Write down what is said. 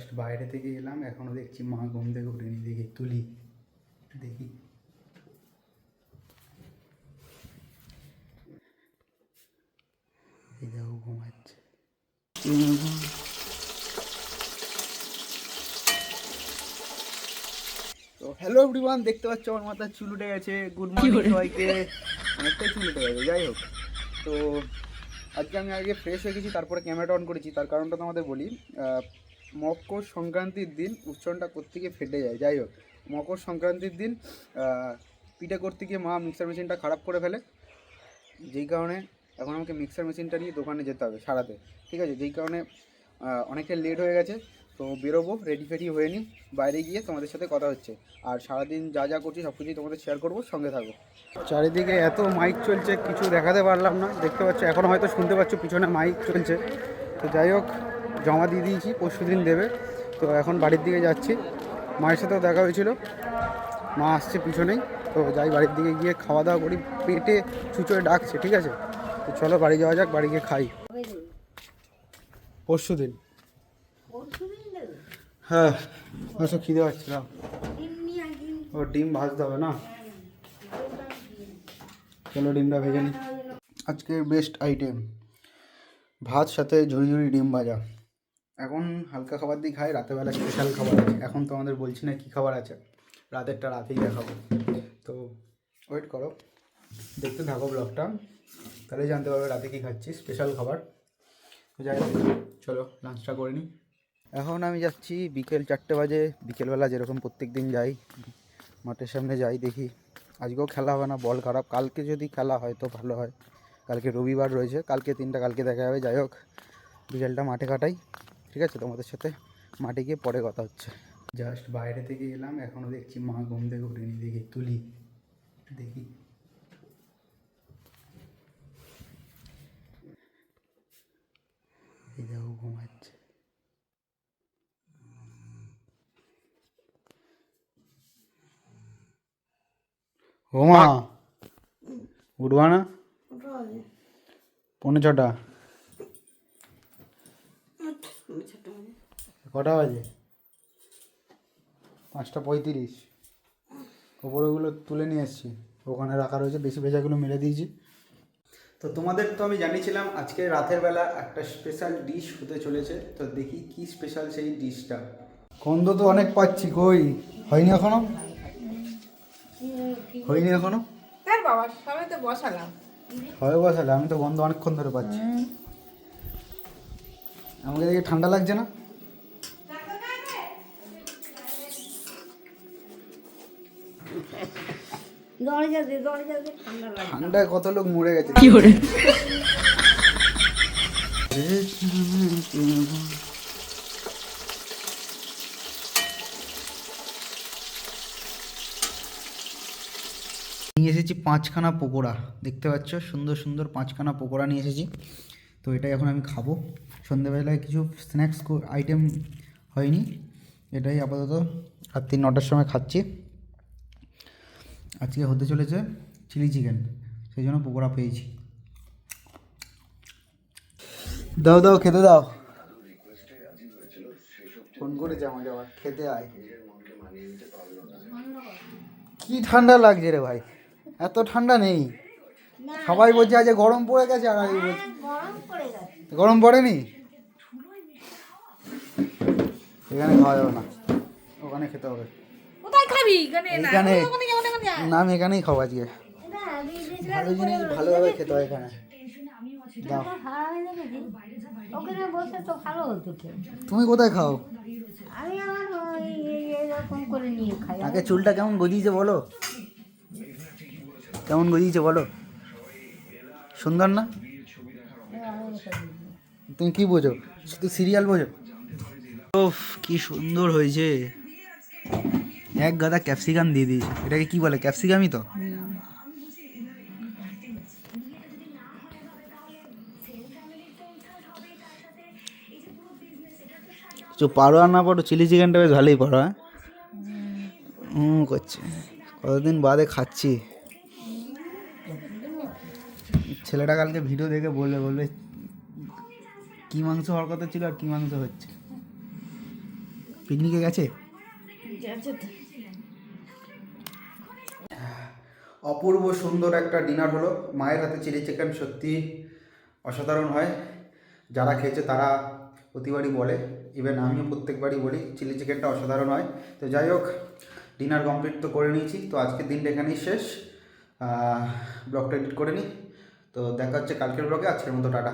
Just বাইরে থেকে এলাম এখনও দেখছি মা ঘুম থেকে উঠেনি দেখি তুলি দেখি। দেখো ঘুমাচ্ছে। তো হ্যালো এভরিওয়ান দেখতে পাচ্ছ আমার মাথায় চুল উঠে গেছে। গুড মর্নিং সবাইকে। অনেকটাই চুল উঠে গেছে যাই হোক। তো আজকে আমি আগে ফ্রেশ হয়ে গেছি তারপরে ক্যামেরাটা অন করেছি। তার কারণটা তোমাদের বলি মকর সংক্রান্তির দিন উচ্চারণটা করতে গিয়ে ফেটে যায়। যাই হোক, মকর সংক্রান্তির দিন পিঠে করতে গিয়ে মা মিক্সার মেশিনটা খারাপ করে ফেলে। যেই কারণে এখন আমাকে মিক্সার মেশিনটা নিয়ে দোকানে যেতে হবে সারাতে। ঠিক আছে? যেই কারণে অনেকটা লেট হয়ে গেছে, তো বেরোবো রেডি ফেডি হয়ে নিই, বাইরে গিয়ে তোমাদের সাথে কথা হচ্ছে। আর সারাদিন যা যা করছি, সব কিছুই তোমাদের শেয়ার করব, সঙ্গে থাকো চারিদিকে এত মাইক চলছে, কিছু দেখাতে পারলাম না। দেখতে পাচ্ছ, এখন হয়তো শুনতে পাচ্ছ, পিছনে মাইক চলছে। তো যাই হোক জমা দিয়ে দিয়েছি পরশু দিন দেবে। তো এখন বাড়ির দিকে যাচ্ছি। মায়ের সাথেও দেখা হয়েছিল। মা আসছে পিছনেই। তো যাই বাড়ির দিকে গিয়ে খাওয়া দাওয়া করি। পেটে চুচোয় ডাকছে ঠিক আছে? তো চলো বাড়ি যাওয়া যাক বাড়ি গিয়ে খাই। পরশু দিন। হ্যাঁ আসো খিদে পাচ্ছি না ও ডিম ভাজতে হবে না? চলো ডিমটা ভেজে নিই আজকের বেস্ট আইটেম ভাত সাথে ঝুড়ি ঝুড়ি ডিম ভাজা। এখন হালকা খাবার দিয়ে খাই রাতেরবেলা স্পেশাল খাবার আছে। এখন তো আমাদের বলছি না কী খাবার আছে রাতেরটা রাতেই দেখাবো। তো ওয়েট করো দেখতে থাকো ব্লগটা তাহলে জানতে পারবে রাতে কী খাচ্ছি স্পেশাল খাবার। তো যাই হোক, চলো লাঞ্চটা করে নিই। এখন আমি যাচ্ছি বিকেল চারটে বাজে বিকেলবেলা যেরকম প্রত্যেক দিন যাই মাঠের সামনে যাই দেখি। আজকেও খেলা হবে না বল খারাপ কালকে যদি খেলা হয় তো ভালো হয়। কালকে রবিবার রয়েছে কালকে তিনটা কালকে দেখা যাবে যাই হোক। বিকেলটা মাঠে কাটাই। ঠিক আছে? তোমাদের সাথে মাঠে গিয়ে পরে কথা হচ্ছে। জাস্ট বাইরে থেকে এলাম এখনও দেখছি মা ঘুম থেকে উঠেনি। দেখি তুলি। দেখি। এই দেখো ঘুমাচ্ছে। ঘুমা উঠবা না? পৌনে ছটা। কটা বাজে? পাঁচটা পঁয়ত্রিশ। ওপরেগুলো তুলে নিয়ে এসেছি। ওখানে রাখা রয়েছে বেশি ভেজাগুলো মেরে দিয়েছি। তো তোমাদের তো আমি জানিয়েছিলাম আজকে রাতের বেলা একটা স্পেশাল ডিশ হতে চলেছে। তো দেখি কি স্পেশাল সেই ডিশটা গন্ধ তো অনেক পাচ্ছি কই? হয়নি এখনও? হয়নি এখনও? বাবা সবাই তো বসালাম। হয় বসালে আমি তো গন্ধ অনেকক্ষণ ধরে পাচ্ছি। আমাকে দেখে ঠান্ডা লাগছে না দরজা দিয়ে দরজা দিয়ে ঠান্ডা লাগে ঠান্ডায় কত লোক মরে গেছে? কি নিয়ে এসেছি পাঁচখানা পকোড়া। দেখতে পাচ্ছ? সুন্দর সুন্দর পাঁচখানা পকোড়া নিয়ে এসেছি। তো এটাই এখন আমি খাব। সন্ধ্যেবেলায় কিছু স্ন্যাক্স আইটেম হয়নি। এটাই আপাতত। রাত্রি নটার সময় খাচ্ছি। আজকে হতে চলেছে চিলি চিকেন সেই জন্য পকোড়া পেয়েছি। দাও দাও খেতে দাও। ফোন করেছে আমাকে আবার খেতে আয়। কি ঠান্ডা লাগছে রে ভাই এত ঠান্ডা নেই। সবাই বলছে আজ গরম পড়ে গেছে আর আমি বলছি গরম পড়েনি? এখানে খাওয়া যাবে না ওখানে খেতে হবে। কোথায় খাবি? এখানে না এখানে ওখানে যা, ওখানে যা। না আমি এখানেই খাব আজকে। ভালো জিনিস ভালোভাবে খেতে হয় এখানে। তুমি কোথায় খাও? আগে চুলটা কেমন গজিয়েছে বলো? কেমন গজিয়েছে বলো? সুন্দর না? তুমি কি বোঝো? শুধু সিরিয়াল বোঝো? কি সুন্দর হয়েছে। এক গাদা ক্যাপসিকাম দিয়ে দিয়েছে। এটাকে কি বলে? ক্যাপসিকামই তো? তো পারো আর না পারো চিলি চিকেনটা বেশ ভালোই পারো হ্যাঁ? হুম করছে। কতদিন বাদে খাচ্ছি। ছেলেটা কালকে ভিডিও দেখে বলবে বলবে কি মাংস হওয়ার কথা ছিল আর কি মাংস হচ্ছে। পিকনিকে গেছে? গেছে অপূর্ব সুন্দর একটা ডিনার হলো। মায়ের হাতে চিলি চিকেন সত্যি অসাধারণ হয়। যারা খেয়েছে তারা প্রতিবারই বলে ইভেন আমিও প্রত্যেকবারই বলি চিলি চিকেনটা অসাধারণ হয়। তো যাই হোক ডিনার কমপ্লিট তো করে নিয়েছি। তো আজকের দিনটা এখানেই শেষ। ব্লগটা এডিট করে নিই তো দেখা হচ্ছে কালকের ব্লগে আজকের মতো, টাটা।